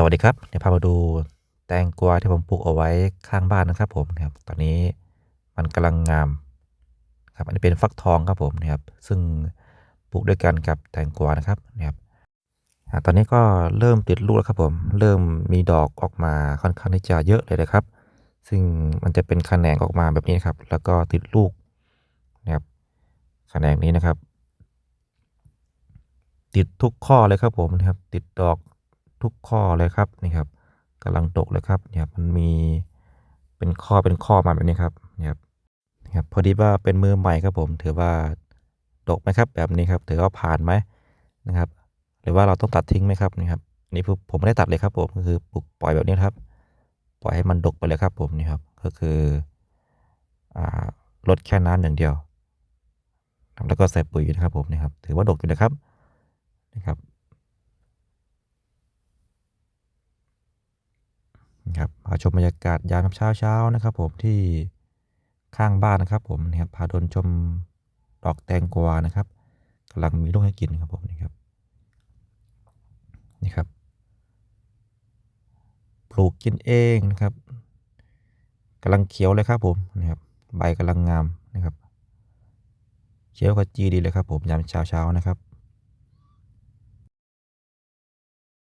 สวัสดีครับเดี๋ยวพามาดูแตงกวาที่ผมปลูกเอาไว้ข้างบ้านนะครับผมนะครับตอนนี้มันกำลังงามครับอันนี้เป็นฟักทองครับผมนะครับซึ่งปลูกด้วยกันกับแตงกวานะครับนะครับตอนนี้ก็เริ่มติดลูกแล้วครับผมเริ่มมีดอกออกมาค่อนข้างที่จะเยอะเลยนะครับ ซึ่งมันจะเป็นแขนงออกมาแบบนี้นครับ แล้วก็ติดลูกนะครับแขนงนี้นะครับ ติดทุกข้อเลยครับผมนะครับ ติดดอก ทุกข้อเลยครับนี่ครับกำลังดกเลยครับเนี่ยครับมันมีเป็นข้อเป็นข้อมาแบบนี้ครับเนี่ยครับนี่ครับพอดีว่าเป็นมือใหม่ครับผม ถือว่าดกไหมครับ แบบนี้ครับ ถือว่าผ่านไหมนะครับ หรือว่าเราต้องตัดทิ้งไหมครับนี่ครับนี่ผมไม่ได้ตัดเลยครับ ผมก็คือปลูกปล่อยแบบนี้ครับ ปล่อยให้มันดกไปเลยครับ ผมนี่ครับก็คือลดแค่น้ำอย่างเดียวแล้วก็ใส่ปุ๋ยนะครับผมนี่ครับ ถือว่าดกอยู่นะครับนะครับ ครับพาชมบรรยากาศยามเช้าเช้านะครับ ผมที่ข้างบ้านนะครับ ผมนะครับพาเดินชมดอกแตงกวานะครับกำลังมีลูกให้กินครับผมนี่ครับนี่ครับ ปลูกกินเองนะครับกำลังเขียวเลยครับผมนะครับใบกำลังงามนะครับเขียวขจีดีเลยครับผมยามเช้าเช้านะครับ